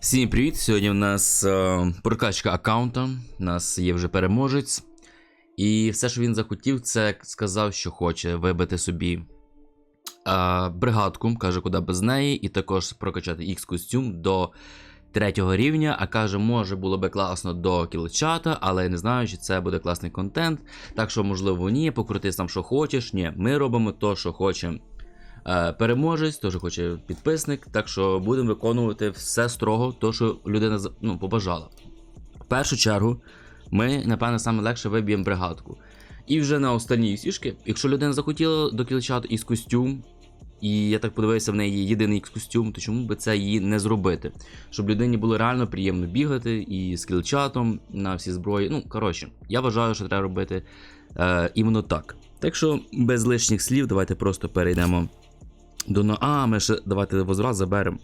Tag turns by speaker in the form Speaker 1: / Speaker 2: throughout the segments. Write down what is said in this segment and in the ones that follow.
Speaker 1: Всім привіт! Сьогодні у нас е, прокачка аккаунта. У нас є вже переможець. І все, що він захотів, це сказав, що хоче вибити собі е, бригадку, каже, куди без неї, і також прокачати X костюм до третього рівня. А каже, може було би класно до кілчата, але не знаю, чи це буде класний контент. Так що, можливо, ні, покрутись там, що хочеш. Ні, ми робимо то, що хоче е, переможець, теж хоче підписник. Так що будемо виконувати все строго, то, що людина ну, побажала. В першу чергу, ми, напевно, саме легше виб'ємо бригадку. І вже на останній сішки, якщо людина захотіла до кілчату із костюм, і я так подивився, в неї єдиний костюм, то чому би це її не зробити? Щоб людині було реально приємно бігати і з кілчатом на всі зброї. Ну, коротше, я вважаю, що треба робити е, іменно так. Так що без лишніх слів, давайте просто перейдемо до на. А, ми ще давайте возврат заберемо.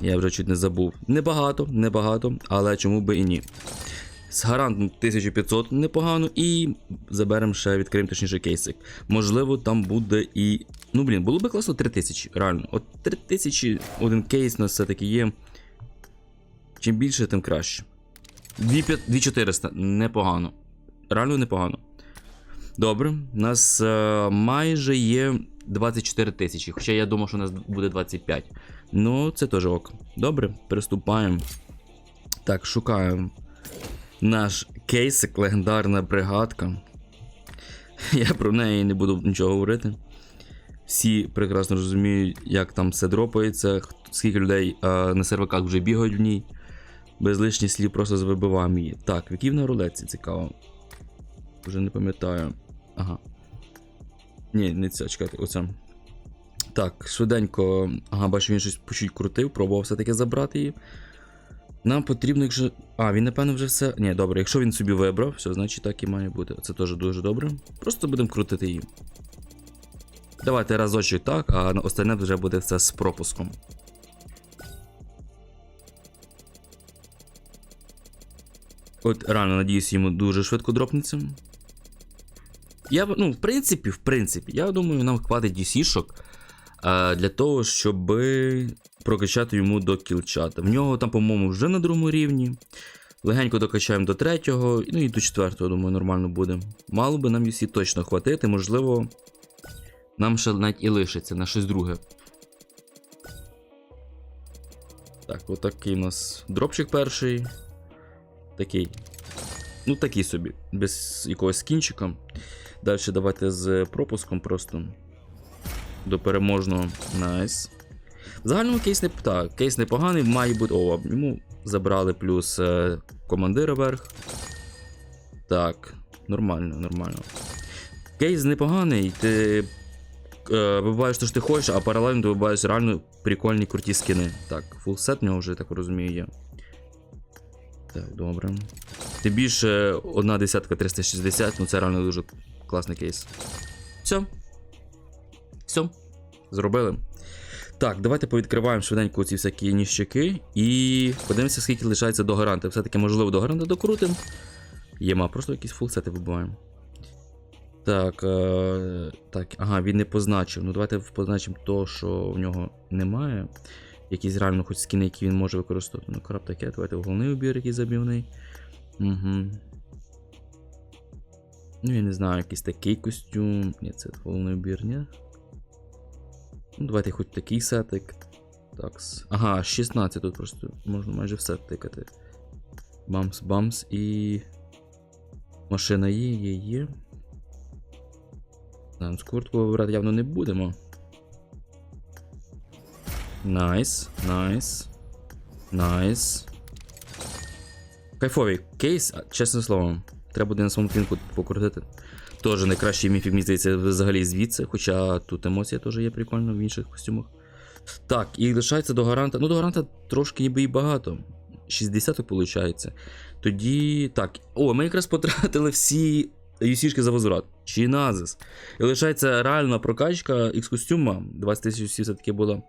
Speaker 1: Я вже чуть не забув. Небагато, небагато, але чому би і ні. З гарантом 1500 непогано, і заберемо ще відкриємо точніше кейсик. Можливо, там буде і. Ну, блін, було би класно 3000, реально. От 3000 один кейс у нас все-таки є. Чим більше, тим краще. 2400 непогано. Реально непогано. Добре, у нас е, майже є 24 тисячі, хоча я думав, що у нас буде 25. Ну, це теж ок. Добре, приступаємо. Так, шукаємо наш кейсик, легендарна бригадка. Я про неї не буду нічого говорити. Всі прекрасно розуміють, як там все дропається, скільки людей е, на серваках вже бігають в ній. Без лишніх слів просто вибиваємо її. Так, в якій вона рулетці цікаво. Вже не пам'ятаю. Ага. Ні, не ця, чекайте, оця. Так, швиденько. Ага, бачу, він щось чуть крутив, пробував все-таки забрати її. Нам потрібно, якщо. А, він, напевно, вже все. Ні, добре, якщо він собі вибрав, все, значить так і має бути. Це теж дуже добре. Просто будемо крутити її. Давайте разочок так, а остальне вже буде все з пропуском. От реально надіюсь, йому дуже швидко дропнеться. Я, ну, в принципі, в принципі, я думаю, нам хватить DC-шок а, для того, щоб прокачати йому до кілчата. В нього там, по-моєму, вже на другому рівні. Легенько докачаємо до третього, ну і до четвертого, думаю, нормально буде. Мало би нам UC точно хватити, можливо, нам ще навіть і лишиться на щось друге. Так, отакий у нас дропчик перший. Такий. Ну, такий собі, без якогось скінчика. Далі давайте з пропуском просто. До переможного. Найс. В загальному кейс не так, кейс непоганий, має бути. О, йому забрали плюс е, командира вверх. Так, нормально, нормально. Кейс непоганий, ти е, вибиваєш те, що ти хочеш, а паралельно ти вибиваєш реально прикольні круті скини. Так, фулсет в нього вже, так розумію, є. Так, добре. Тим більше одна десятка 360, ну це реально дуже класний кейс. Все. Все. Зробили. Так, давайте повідкриваємо швиденько ці всякі ніщики і подивимося, скільки лишається до гаранти. Все-таки, можливо, до гаранти докрутимо. Єма, просто якісь фулсети вибиваємо. Так, е, так, ага, він не позначив. Ну давайте позначимо то, що в нього немає. Якісь реально хоч скини, які він може використовувати. Ну, таке, давайте головний убір, який забівний. Угу. Ну, я не знаю, якийсь такий костюм. Ні, це головний убір, ні. Ну, давайте хоч такий сетик. Такс. Ага, 16 тут просто можна майже все тикати. Бамс, бамс і. Машина є, є, є. Нам з куртку вибирати явно не будемо. Найс, найс. Найс. Кайфовий кейс, а, чесне слово. Треба буде на своєму пінку покрутити. Теж найкращий міфік, мені здається, взагалі звідси, хоча тут емоція теж є прикольна в інших костюмах. Так, і лишається до гаранта. Ну, до гаранта трошки ніби і багато. 60 виходить. Тоді. Так. О, ми якраз потратили всі юсішки за возврат. Чи назис. І лишається реальна прокачка X костюма. 20 тисяч все-таки було.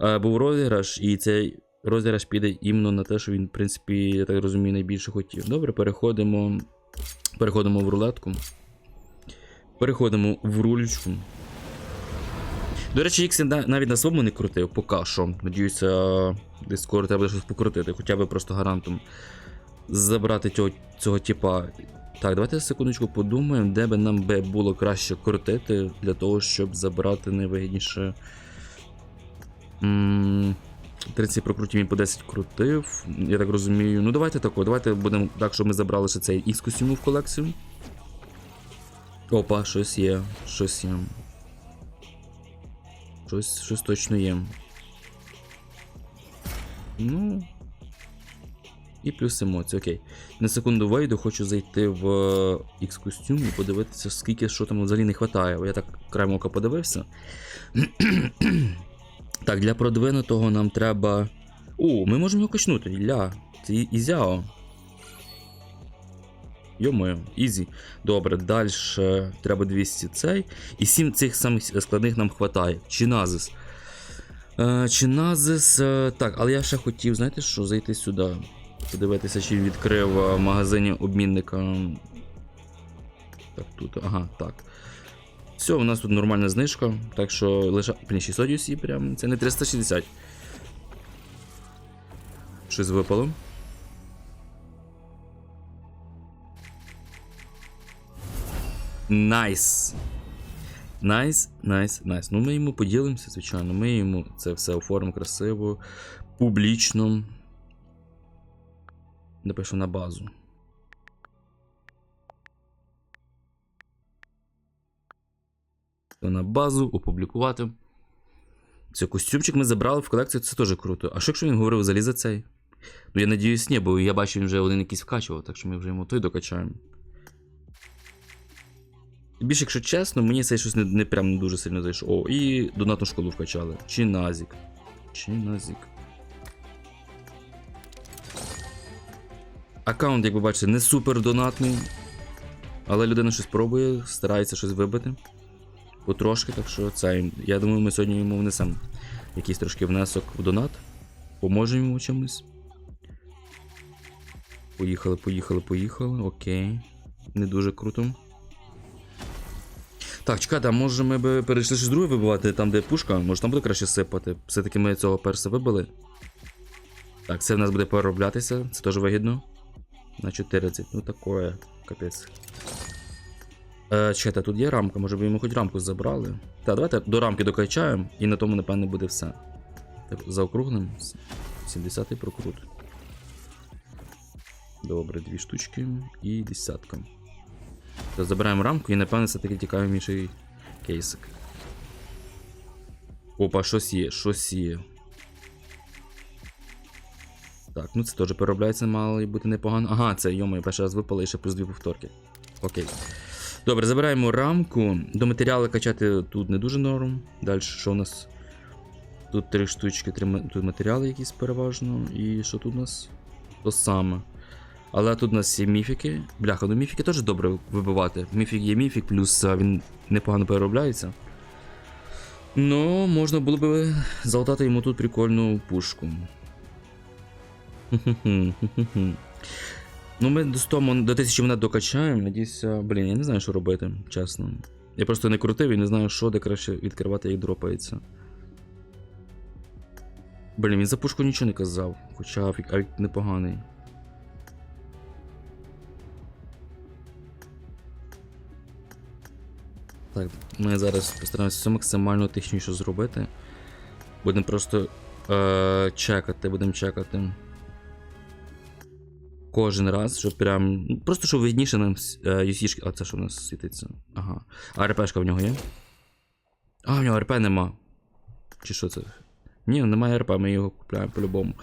Speaker 1: Е, був розіграш, і цей розіграш піде іменно на те, що він, в принципі, я так розумію, найбільше хотів. Добре, переходимо. Переходимо в рулетку. Переходимо в рулечку. До речі, Ікс навіть на своєму не крутив, поки що. Надіюся, десь скоро треба буде щось покрутити, хоча б просто гарантом забрати цього, цього типа. Так, давайте секундочку подумаємо, де би нам би було краще крутити для того, щоб забрати найвигідніше. М, 30 прокрутів він по 10 крутив. Я так розумію. Ну давайте тако, давайте будемо так, щоб ми забрали ще цей ікс костюму в колекцію. Опа, щось є, щось є. Щось, щось точно є. Ну. І плюс емоції, окей. На секунду вийду, хочу зайти в X костюм і подивитися, скільки що там взагалі не вистачає. Я так краєм ока подивився. Так, для продвинутого нам треба. О, ми можемо його качнути. Ля, це Ізяо. Йомою, ізі. Добре, далі треба 200 цей. І 7 цих самих складних нам вистачає. Чиназис. Е, Чиназис. е, так, але я ще хотів, знаєте що, зайти сюди. Подивитися, чи відкрив е, в магазині обмінника. Так, тут, ага, так. Все, у нас тут нормальна знижка, так що лише. Блін, 600 UC прям. Це не 360. Щось випало. Найс. Найс, найс, найс. Ну ми йому поділимося, звичайно. Ми йому це все оформимо красиво, публічно. Напишу на базу. На базу, опублікувати. Це костюмчик ми забрали в колекцію, це теж круто. А що якщо він говорив взагалі за цей? Ну я надіюсь, ні, бо я бачу, він вже один якийсь вкачував, так що ми вже йому той докачаємо. Більше, якщо чесно, мені цей щось не, не прям дуже сильно зайшов. О, і донатну школу вкачали. Чи назік. Чи назік. Аккаунт, як ви бачите, не супер донатний. Але людина щось пробує, старається щось вибити. Потрошки, так що це. Я думаю, ми сьогодні йому внесемо якийсь трошки внесок в донат. Поможемо йому чимось. Поїхали, поїхали, поїхали. Окей. Не дуже круто. Так, чекайте, а може ми би перейшли щось друге вибивати, там, де пушка, може там буде краще сипати. Все-таки ми цього перса вибили. Так, це в нас буде перероблятися, це теж вигідно. На 14, ну такое, капець. Е, чекайте, тут є рамка, може б йому хоч рамку забрали. Так, давайте до рамки докачаємо, і на тому, напевне, буде все. Так, заокруглим. 70-й прокрут. Добре, дві штучки і десятка. То забираємо рамку і напевне все-таки тікаємо інший кейсик. Опа, щось є, щось є. Так, ну це теж переробляється, мало бути непогано. Ага, це йомо, перший раз випало і ще плюс дві повторки. Окей. Добре, забираємо рамку. До матеріалу качати тут не дуже норм. Далі, що у нас? Тут три штучки, три тут матеріали якісь переважно. І що тут у нас? То саме. Але тут у нас є міфіки. Бляха, ну міфіки теж добре вибивати. Міфік є міфік, плюс він непогано переробляється. Ну, можна було би залатати йому тут прикольну пушку. Ну, ми до 100, мон- до 1000 монет докачаємо. Надіюся, блін, я не знаю, що робити, чесно. Я просто не крутив і не знаю, що де краще відкривати, як дропається. Блін, він за пушку нічого не казав, хоча авік непоганий. Так, ми зараз постараємося все максимально технічно зробити. Будемо просто е- чекати, будемо чекати. Кожен раз, щоб прям. Просто щоб видніше нам е, UC-шки. А це що в нас світиться? Ага. А РПшка в нього є? А, в нього РП нема. Чи що це? Ні, немає РП, ми його купляємо по-любому.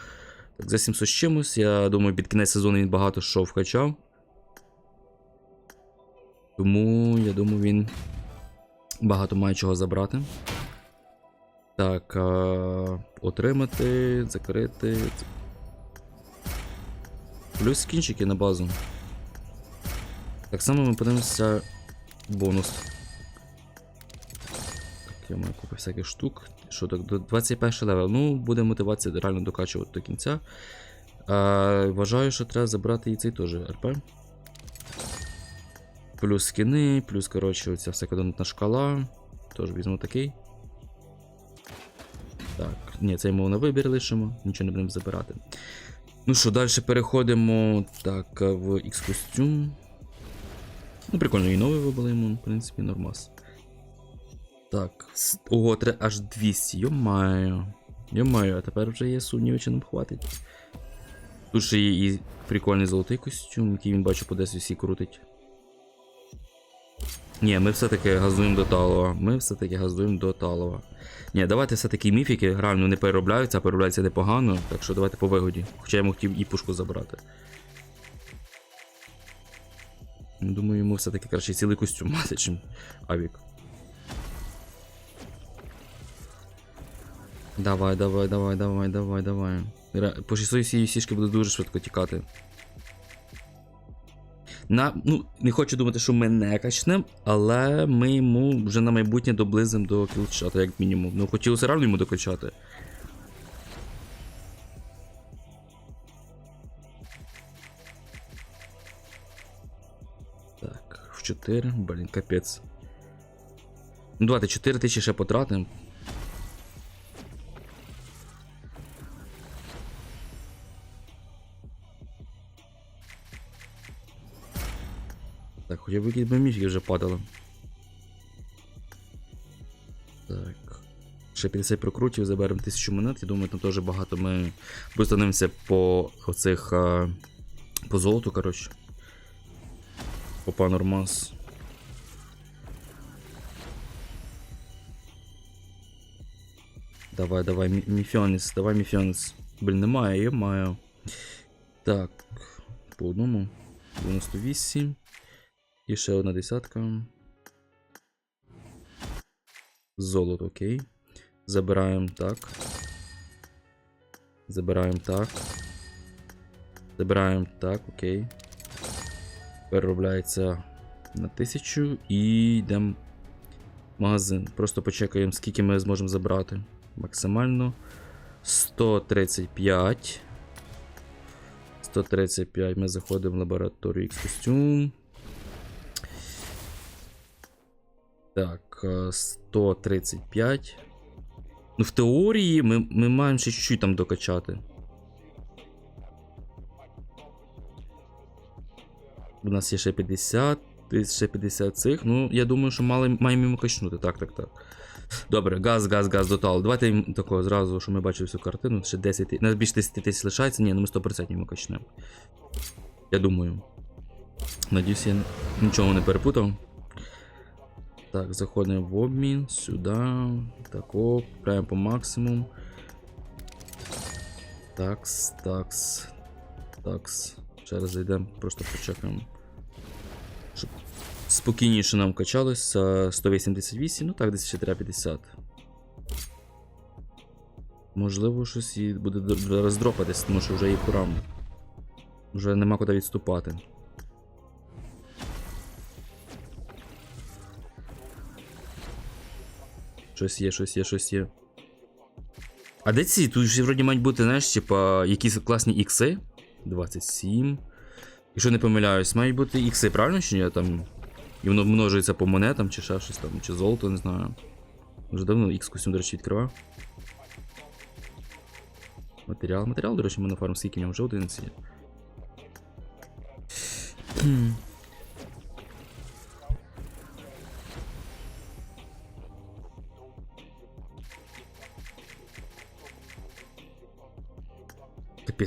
Speaker 1: Так, за 700 з чимось, я думаю, під кінець сезону він багато що вкачав. Тому я думаю, він багато має чого забрати. Так, а, отримати, закрити. Плюс скінчики на базу. Так само ми подивимося бонус. Так, я маю купу всяких штук. Що так, до 21 левел. Ну, буде мотивація реально докачувати до кінця. А, вважаю, що треба забрати і цей теж РП. Плюс скини, плюс, коротше, оця всяка донатна шкала. Тож візьму такий. Так, ні, це йому на вибір лишимо, нічого не будемо забирати. Ну що, далі переходимо так, е, в X-костюм. Ну, прикольно, і новий вибили йому, в принципі, нормас. Так, ого, треба аж 200, йомаю. Йомаю, а тепер вже є сумніви, чи нам хватить. Тут ще є і прикольний золотий костюм, який він бачу по десь усі крутить. Ні, ми все-таки газуємо до Талова. Ми все-таки газуємо до Талова. Ні, давайте все-таки міфіки реально не переробляються, а переробляються непогано, так що давайте по вигоді. Хоча я йому хотів і пушку забрати. Ну, Думаю, йому все-таки краще цілий костюм мати, чим Авік. Давай, давай, давай, давай, давай, давай. По 600 цієї сішки буде дуже швидко тікати. На, ну, не хочу думати, що ми не качнем, але ми йому вже на майбутнє доблизимо до кілчата, як мінімум. Ну, хотілося реально йому докачати. Так, в 4, блін, капець. Ну, давайте 4 тисячі ще потратимо. Хоча б якісь би міфіки вже падали. Так. Ще 50 прокрутів, заберемо 1000 монет. Я думаю, там теж багато ми постановимося по оцих. по золоту, коротше. По панормас. Давай, давай, Мі- Міфіоніс, давай Міфіоніс. Блін, немає, я маю. Так, по одному. 98. І ще одна десятка. Золото, окей. Забираємо так. Забираємо так. Забираємо так, окей. Переробляється на 1000 і йдемо в магазин. Просто почекаємо, скільки ми зможемо забрати. Максимально 135. 135 ми заходимо в лабораторію X-костюм. Так, е, 135. Ну, в теорії ми, ми маємо ще чуть-чуть там докачати. У нас є ще 50, ти- ще 50 цих. Ну, я думаю, що мали, маємо качнути. Так, так, так. Добре, газ, газ, газ, дотал. Давайте такого зразу, що ми бачили всю картину. Ще 10 тисяч. Нас більше 10 тисяч лишається. Ні, ну ми 100% йому качнемо. Я думаю. Надіюсь, я нічого не перепутав. Так, заходимо в обмін, сюди. Так, оп, прямо по максимум. Такс, такс, такс. Ще раз зайдемо, просто почекаємо. Щоб спокійніше нам качалось. 188, ну так, десь ще треба 50. Можливо, щось і буде д- зараз дропатись, тому що вже є пора. Вже нема куди відступати. Щось є, щось є, щось є. А де ці? Тут ж вроді мають бути, знаєш, типа, якісь класні ікси. 27. Якщо не помиляюсь, мають бути ікси, правильно чи ні? Там. І воно множується по монетам, чи ще щось там, чи золото, не знаю. Вже давно ікс костюм, до речі, відкривав. Матеріал. Матеріал, до речі, ми на фарм скільки в нього вже 11 є.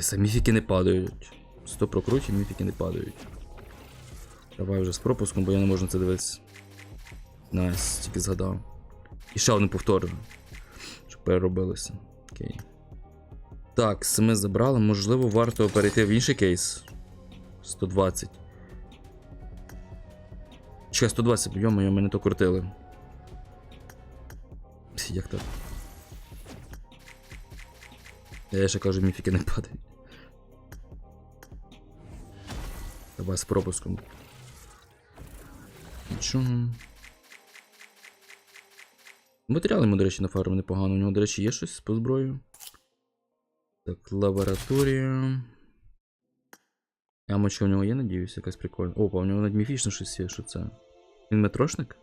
Speaker 1: Хм. Міфіки не падають. 100 прокрутів, міфіки не падають. Давай вже з пропуском, бо я не можу це дивитися. Найс, тільки згадав. І ще один повтор. Щоб переробилося. Окей. Так, ми забрали. Можливо, варто перейти в інший кейс. 120. Чекай, 120, йо-моє, мене то крутили. Як так? Я ще кажу, міфіки не падають. Давай з пропуском. Нічого. Матеріали йому, до речі, на фарму непогано. У нього, до речі, є щось по зброю. Так, лабораторія. Ямочка у нього є, надіюсь, якась прикольна. Опа, у нього навіть міфічно щось є, що це. Він метрошник?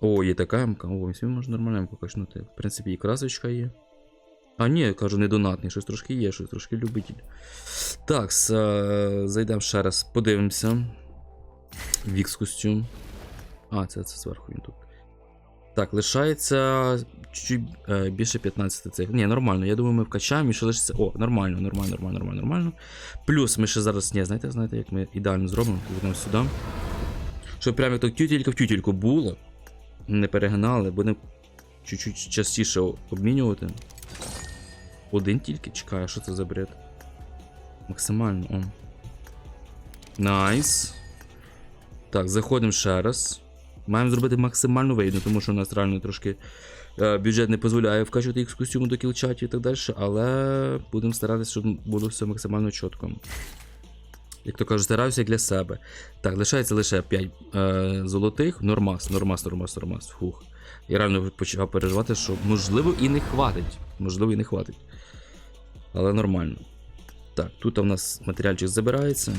Speaker 1: О, є така МК. О, всі можна нормально МК качнути. В принципі, і красочка є. А, ні, кажу, не донатний, щось трошки є, щось трошки любитель. Так, е, зайдемо ще раз, подивимося. Вікс костюм. А, це, це зверху він тут. Так, лишається чуть е, більше 15 цих. Ні, нормально. Я думаю, ми вкачаємо і ще лишиться. О, нормально, нормально, нормально, нормально, нормально. Плюс ми ще зараз. Ні, знаєте, знаєте, як ми ідеально зробимо? Підемо сюди. Щоб прямо як то тютелька в тютельку було. Не перегинали, будемо чуть-чуть частіше обмінювати. Один тільки чекає, що це за бред? Максимально, о. Найс. Так, заходимо ще раз. Маємо зробити максимально вигідно, тому що у нас реально трошки е, бюджет не дозволяє вкачувати їх з костюму до кілчатів і так далі, але будемо старатися, щоб було все максимально чітко. Як то кажуть, стараюся для себе. Так, лишається лише 5 е, золотих. Нормас, нормас, нормас, нормас. Фух. Я реально почав переживати, що можливо і не хватить. Можливо, і не хватить. Але нормально. Так, тут у нас матеріальчик забирається.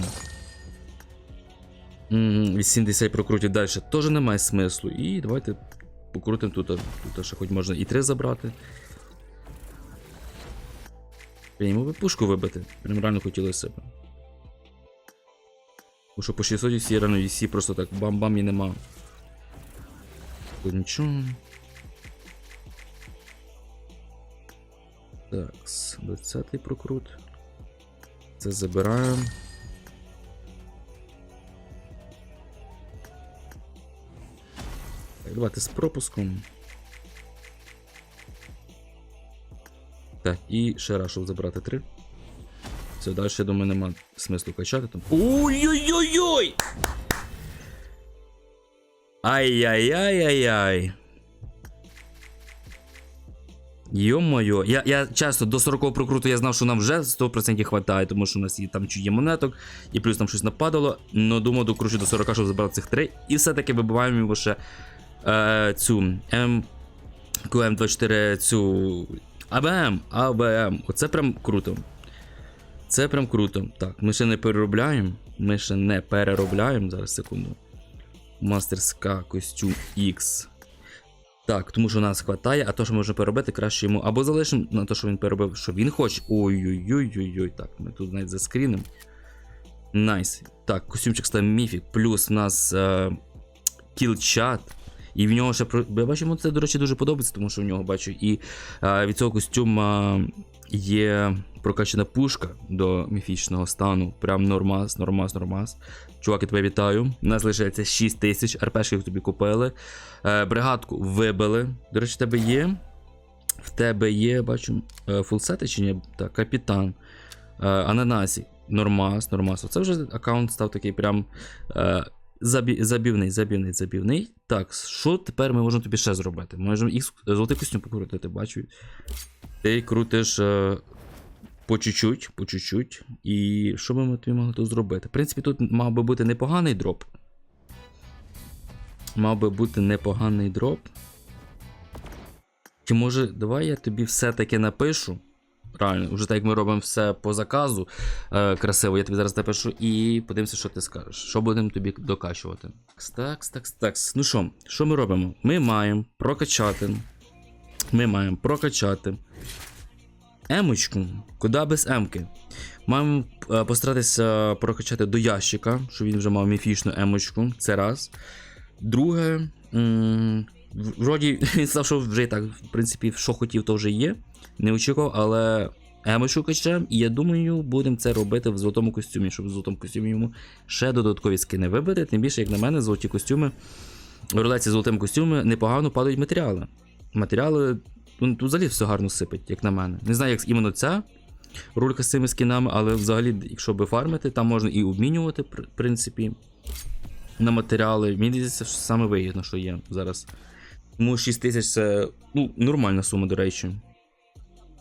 Speaker 1: 80 прокрутів далі теж немає смислу. І давайте покрутимо тут. Тут ще хоч можна і 3 забрати. Йому би пушку вибити. Прям реально хотілося б. Бо що по 600 всі реально всі просто так бам-бам і нема. Тут нічого. Так, 20-й прокрут. Це забираємо. Так, давайте з пропуском. Так, і ще раз, щоб забрати 3. Все, далі, я думаю, нема смислу качати там. Ой-ой-ой-ой! Ай-яй-яй-яй-яй. Йо-моє, я, я часто до 40 прокруту я знав, що нам вже 100% хватає, тому що у нас і там чуть є монеток, і плюс там щось нападало. Но думав, докручу до 40, щоб забрати цих 3. І все-таки вибиваємо його ще е, цю М. QM24 цю АБМ, АБМ. Оце прям круто. Це прям круто. Так, ми ще не переробляємо. Ми ще не переробляємо. Зараз секунду. Мастерська костюм X. Так, тому що нас хватає, а то, що можна переробити, краще йому. Або залишимо на те, що він переробив, що він хоче. Ой-ой-ой-ой-ой. Так, ми тут навіть заскрінимо. Найс. Так, костюмчик став міфік. Плюс у нас кілчат. І в нього ще я бачу, йому це, до речі, дуже подобається, тому що в нього бачу. І е, від цього костюма є прокачана пушка до міфічного стану. Прям нормас, нормас, нормас. Чувак, я тебе вітаю. У нас лишається 6 тисяч, РПшки тобі купили. Е, бригадку вибили. До речі, в тебе є. В тебе є, бачу, е, фулсети чи ні? Так, капітан. Е, Ананасі. Нормас, нормас. Оце вже аккаунт став такий прям. Е, Забі... Забівний, забівний, забівний. Так, що тепер ми можемо тобі ще зробити? Ми можемо їх золотий костюм покрутити, бачу. Ти крутиш е, по чуть-чуть, по чуть-чуть. І що би ми тобі могли тут зробити? В принципі, тут мав би бути непоганий дроп. Мав би бути непоганий дроп. Чи може, давай я тобі все-таки напишу. Реально, вже так як ми робимо все по заказу е, красиво, я тобі зараз напишу і подивимося, що ти скажеш. Що будемо тобі докачувати. Такс, такс, такс. Ну що, що ми робимо? Ми маємо прокачати. Ми маємо прокачати. Емочку. Куди без емки? Маємо е, постаратися прокачати до ящика, щоб він вже мав міфічну емочку. Це раз. Друге. Вроді він сказав, що вже так, в принципі, що хотів, то вже є. Не очікував, але емочку качаємо. І я думаю, будемо це робити в золотому костюмі, щоб в золотому костюмі йому ще додаткові скини вибити. Тим більше, як на мене, золоті костюми. В рулеці з золотим костюми непогано падають матеріали. Матеріали ну, тут взагалі все гарно сипить, як на мене. Не знаю, як іменно ця рулька з цими скінами, але взагалі, якщо би фармити, там можна і обмінювати, в принципі, на матеріали. Мені здається, що саме вигідно, що є зараз. Тому 6 тисяч це ну, нормальна сума, до речі.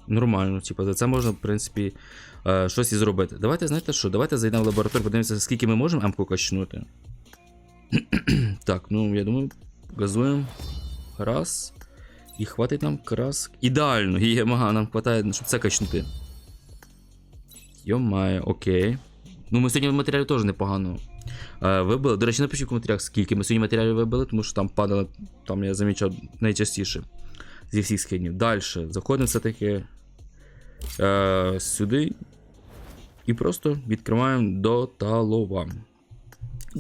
Speaker 1: Нормально, типу, за це можна, в принципі, е, щось і зробити. Давайте, знаєте що, давайте зайдемо в лабораторію, подивимося, скільки ми можемо М-ку качнути. так, ну я думаю, газуємо. Раз. І хватить нам крас. Ідеально, є, мага, нам хватає, щоб це качнути. Йомає, окей. Ну, ми сьогодні матеріалів теж непогано е, вибили. До речі, напишіть в коментарях, скільки ми сьогодні матеріалів вибили, тому що там падало, там я замічав найчастіше зі всіх скинів. Далі. Заходимо все-таки е, сюди і просто відкриваємо до талова.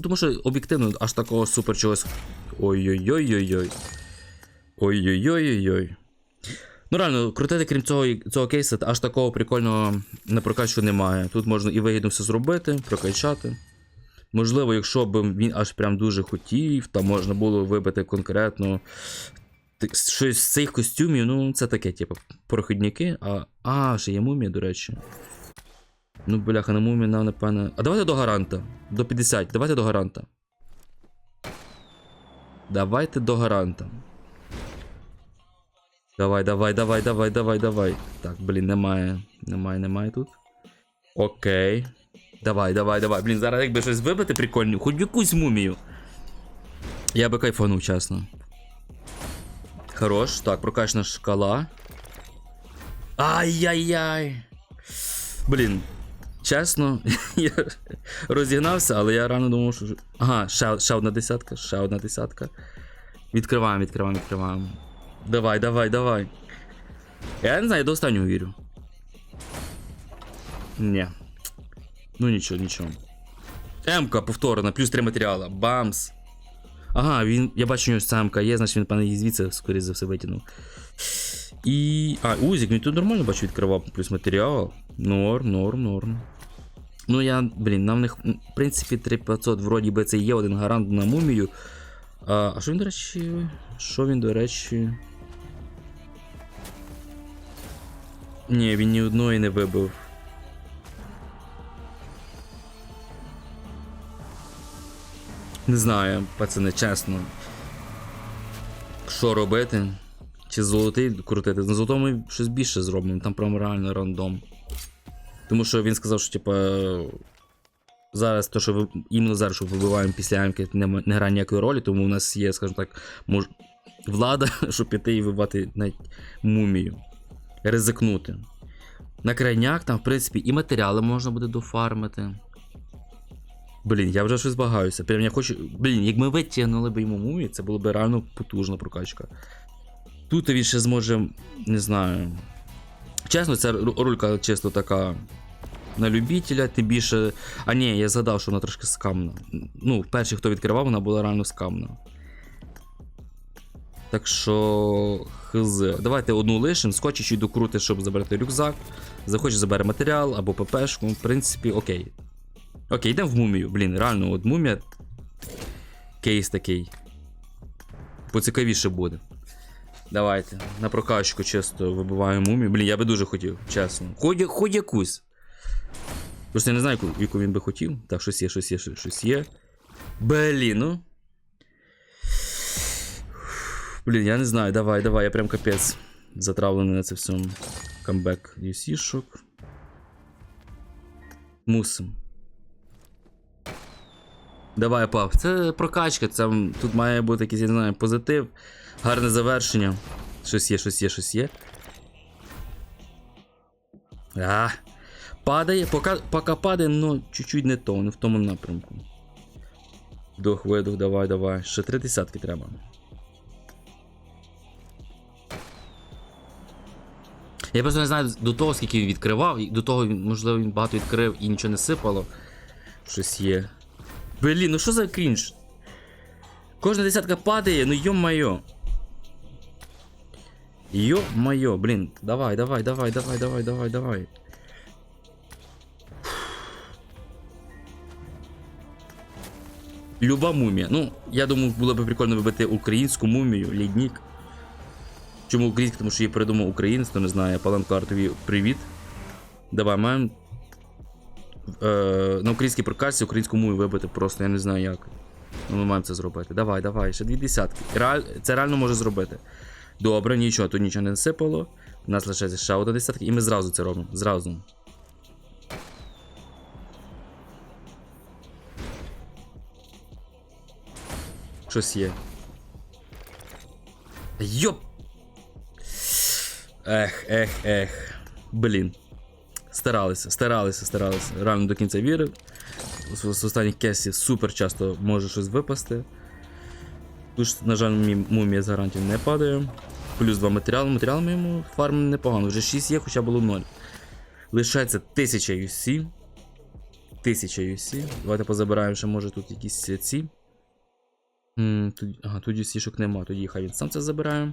Speaker 1: Тому що об'єктивно аж такого супер чогось. Ой-ой-ой-ой-ой. Ой-ой-ой-ой-ой. Ну реально, крутити, крім цього, цього кейсу, аж такого прикольного на прокачку немає. Тут можна і вигідно все зробити, прокачати. Можливо, якщо б він аж прям дуже хотів, там можна було вибити конкретно щось з цих костюмів, ну це таке, типу, проходники. А, а ще є мумія, до речі. Ну, бляха, на мумії нам, напевне. А давайте до гаранта. До 50. Давайте до гаранта. Давайте до гаранта. Давай, давай, давай, давай, давай, давай. Так, блін, немає. Немає, немає тут. Окей. Давай, давай, давай. Блін, зараз якби щось вибити прикольне, хоч якусь мумію. Я би кайфанув, чесно. Хорош. Так, прокачана шкала. Ай-яй-яй. Блін, чесно, я розігнався, але я рано думав, що. Ага, ще, ще одна десятка, ще одна десятка. Відкриваємо, відкриваємо, відкриваємо. Давай, давай, давай. Я не знаю, я до останнього вірю. Ні. Ну нічого, нічого. М-ка повторена, плюс 3 матеріала. Бамс. Ага, він. Я бачу, у нього МК є, значить він, пане, її звідси, скоріше за все, витягнув. І. А, Узік, ну тут нормально бачу, відкривав плюс матеріал. Норм, норм, норм. Ну я, блін, нам в них, в принципі, 3500, вроді би це є один гарант на мумію. А, а що він, до речі. Що він, до речі. Ні, він ні одної не вибив. Не знаю, пацани, чесно. Що робити? Чи золотий крутити? На золотому ми щось більше зробимо, там прям реально рандом. Тому що він сказав, що типа. Зараз то, що ви іменно зараз, що вибиваємо після ямки, не, не грає ніякої ролі, тому у нас є, скажімо так, мож... влада, щоб піти і вибивати навіть мумію. Ризикнути. На крайняк там, в принципі, і матеріали можна буде дофармити. Блін, я вже щось багаюся. Прям я хочу. Блін, як ми витягнули б йому мумію, це було б реально потужна прокачка. Тут він ще зможе, не знаю. Чесно, ця рулька чисто така на любителя, тим більше. А ні, я згадав, що вона трошки скамна. Ну, перший, хто відкривав, вона була реально скамна. Так що. Хз. Давайте одну лишимо, скотчі чуть докрути, щоб забрати рюкзак. Захоче забере матеріал або ППшку. В принципі, окей. Окей, йдемо в мумію. Блін, реально, от мумія. Кейс такий. Поцікавіше буде. Давайте. На прокачку чисто вибиваємо мумію. Блін, я би дуже хотів, чесно. Хоч, хоч якусь. Просто я не знаю, яку, він би хотів. Так, щось є, щось є, щось є. Блін, ну. Блін, я не знаю, давай, давай, я прям капець затравлений на це всьому. Камбек UC-шок. Мусим. Давай, пап. Це прокачка, це тут має бути якийсь, я не знаю, позитив, гарне завершення. Щось є, щось є, щось є. А, падає, поки, поки падає, ну чуть-чуть не то, не в тому напрямку. Вдох, видох, давай, давай. Ще три десятки треба. Я просто не знаю до того, скільки він відкривав, і до того, можливо, він багато відкрив і нічого не сипало. Щось є. Блін, ну що за крінж? Кожна десятка падає, ну йо-майо. Йо-майо, блін, давай, давай, давай, давай, давай, давай, давай. Люба мумія. Ну, я думаю, було б прикольно вибити українську мумію, ліднік. Чому українська? Тому що її придумав українець, хто не знає, Паланко Артові привіт. Давай, маємо. Е, на українській прокасі українську мову вибити просто, я не знаю як. Ну, ми маємо це зробити. Давай, давай, ще дві десятки. Реаль... Це реально може зробити. Добре, нічого, тут нічого не насипало. У нас лишається ще одна десятка, і ми зразу це робимо. Зразу. Щось є. Йоп! Ех, ех, ех. Блін. старалися, старалися, старалися. Реально до кінця вірив. З, останніх кесів супер часто може щось випасти. Тут, на жаль, мі- мумія з гарантів не падає. Плюс два матеріали. Матеріалами йому фарм непогано. Вже 6 є, хоча було 0. Лишається 1000 UC. 1000 UC. Давайте позабираємо, ще може тут якісь ці. Тут, ага, тут UC-шок нема, тоді хай він сам це забирає.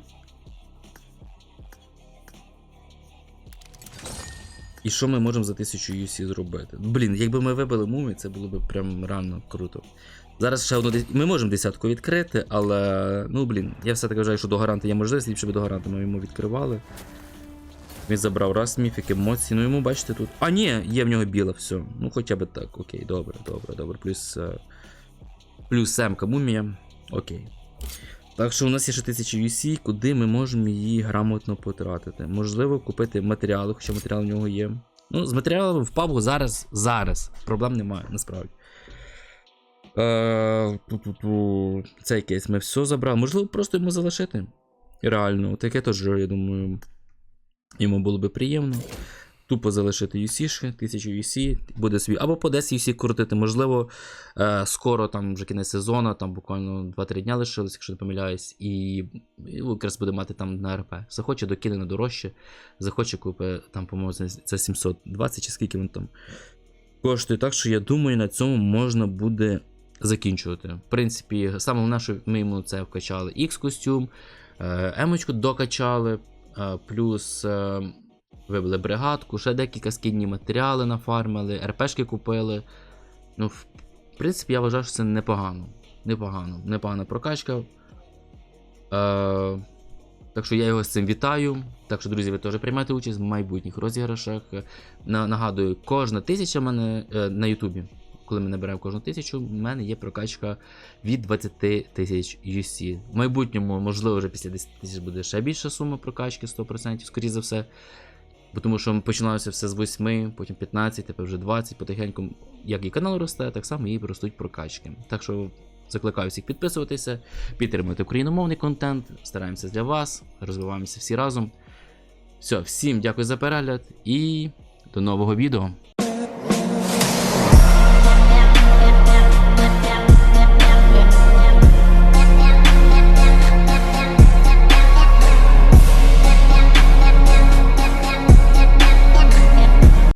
Speaker 1: І що ми можемо за 1000 UC зробити? Блін, якби ми вибили мумі, це було б прям реально круто. Зараз ще одну Ми можемо десятку відкрити, але. Ну блін, я все-таки вважаю, що до гаранта є можливість, ліпше би до гаранта ми йому відкривали. Він забрав раз міфік, емоції. Ну йому бачите тут. А, ні, є в нього біла, все. Ну хоча б так. Окей, добре, добре, добре. Плюс. е, Плюс семка мумія. Окей. Так що у нас є ще 1000 UC, куди ми можемо її грамотно потратити. Можливо, купити матеріали, хоча матеріал в нього є. Ну, з матеріалами в пабгу зараз, зараз. Проблем немає, насправді. Е. Цей кейс ми все забрали. Можливо, просто йому залишити. Реально, таке теж, я думаю, йому було би приємно. Тупо залишити UC, 1000 UC, буде собі. Або по 10 UC крутити. Можливо, е, скоро там вже кінець сезону, там буквально 2-3 дня лишилось, якщо не помиляюсь, і, і якраз буде мати там на РП. Захоче докине на дорожче, захоче купи там, по-моєму, за 720 чи скільки він там коштує. Так що я думаю, на цьому можна буде закінчувати. В принципі, саме головне, що ми йому це вкачали X-костюм, емочку докачали, е, плюс е, вибили бригадку, ще декілька скінні матеріали нафармили, РПшки купили. Ну, в принципі, я вважаю, що це непогано. Непогано. Непогана прокачка. Е, так що я його з цим вітаю. Так що, друзі, ви теж приймайте участь в майбутніх розіграшах. На, нагадую, кожна тисяча в мене е, на Ютубі. Коли ми набираємо кожну тисячу, в мене є прокачка від 20 тисяч UC. В майбутньому, можливо, вже після 10 тисяч буде ще більша сума прокачки, 100%, скоріше за все. Бо тому що починалося все з 8, потім 15, тепер вже 20, потихеньку, як і канал росте, так само і ростуть прокачки. Так що закликаю всіх підписуватися, підтримувати україномовний контент, стараємося для вас, розвиваємося всі разом. Все, всім дякую за перегляд і до нового відео.